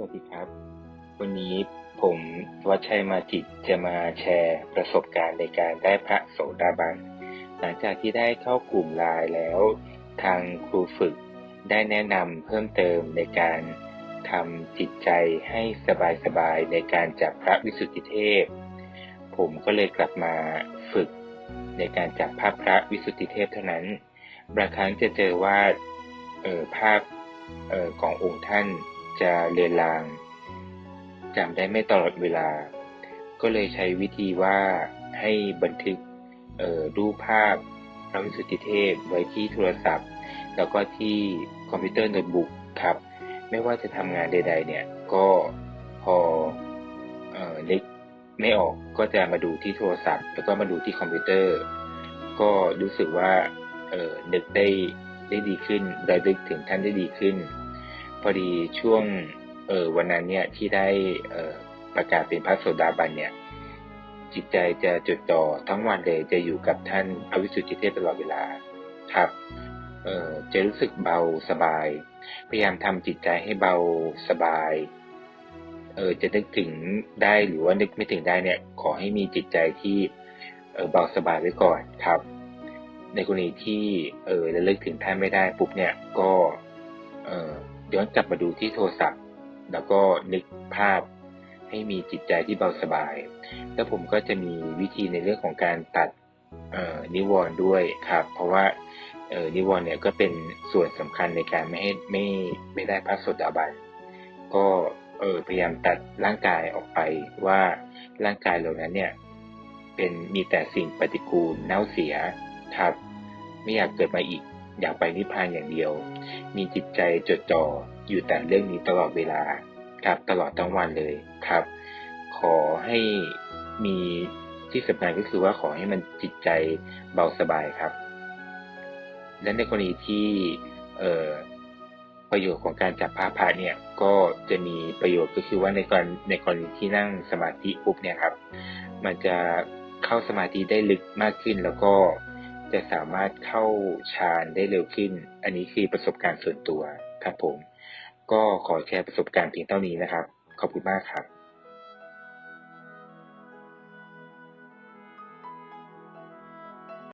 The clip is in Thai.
สวัสดีครับ วันนี้ผมวัชชัยมาจิตจะมาแชร์ประสบการณ์ในการได้พระโสดาบัน หลังจากที่ได้เข้ากลุ่มไลน์แล้ว ทางครูฝึกได้แนะนำเพิ่มเติมในการทำจิตใจให้สบายๆในการจับพระวิสุทธิเทพ ผมก็เลยกลับมาฝึกในการจับภาพพระวิสุทธิเทพเท่านั้น บางครั้งจะเจอว่าเออภาพเออขององค์ท่าน จะเลือนลางจำได้ไม่ตลอดเวลา ก็เลยใช้วิธีว่าให้บันทึกรูปภาพพระวิสุทธิเทพไว้ที่โทรศัพท์ แล้วก็ที่คอมพิวเตอร์โน้ตบุ๊กครับ ไม่ว่าจะทำงานใด ๆ เนี่ย ก็พอเอ่อนึกไม่ออกก็จะมาดูที่โทรศัพท์ แล้วก็มาดูที่คอมพิวเตอร์ ก็รู้สึกว่าเออนึกได้ได้ดีขึ้นระลึกถึงท่านได้ดีขึ้น อดีช่วงเออวันนั้นเนี่ยที่ได้เออประกาศเป็นพระโสดาบันเนี่ย จิตใจจะจดจ่อทั้งวันเลยจะอยู่กับท่านพระวิสุทธิเทพตลอดเวลาครับเออจะรู้สึกเบาสบาย พยายามทำจิตใจให้เบาสบายเออจะนึกถึงได้หรือว่านึกไม่ถึงได้เนี่ย ขอให้มีจิตใจที่เออเบาสบายไว้ก่อนครับ ในกรณีที่เออระลึกถึงท่านไม่ได้ปุ๊บเนี่ยก็เออ ย้อนกลับมาดูที่โทรศัพท์ แล้วก็นึกภาพให้มีจิตใจที่เบาสบาย แล้วผมก็จะมีวิธีในเรื่องของการตัดนิวรณ์ด้วยครับ เพราะว่านิวรณ์เนี่ยก็เป็นส่วนสำคัญในการไม่ให้ไม่ไม่ได้พระสดาบันก็เออพยายามตัดร่างกายออกไปว่าร่างกายเหล่านั้นเนี่ย เป็นมีแต่สิ่งปฏิกูลเน่าเสียครับ ไม่อยากเกิดมาอีก อยากไปนิพพานอย่างเดียว มีจิตใจจดจ่ออยู่แต่เรื่องนี้ตลอดเวลาครับตลอดทั้งวันเลยครับ ขอให้มีที่สำคัญก็คือว่าขอให้มันจิตใจเบาสบายครับ และในกรณีที่ประโยชน์ของการจับภาพพระเนี่ยก็จะมีประโยชน์ก็คือว่าในกรณในกรณีที่นั่งสมาธิปุ๊บเนี่ยครับ มันจะเข้าสมาธิได้ลึกมากขึ้นแล้วก็ จะสามารถเข้าฌานได้เร็วขึ้น อันนี้คือประสบการณ์ส่วนตัวครับผม ก็ขอแชร์ประสบการณ์เพียงเท่านี้นะครับ ขอบคุณมากครับ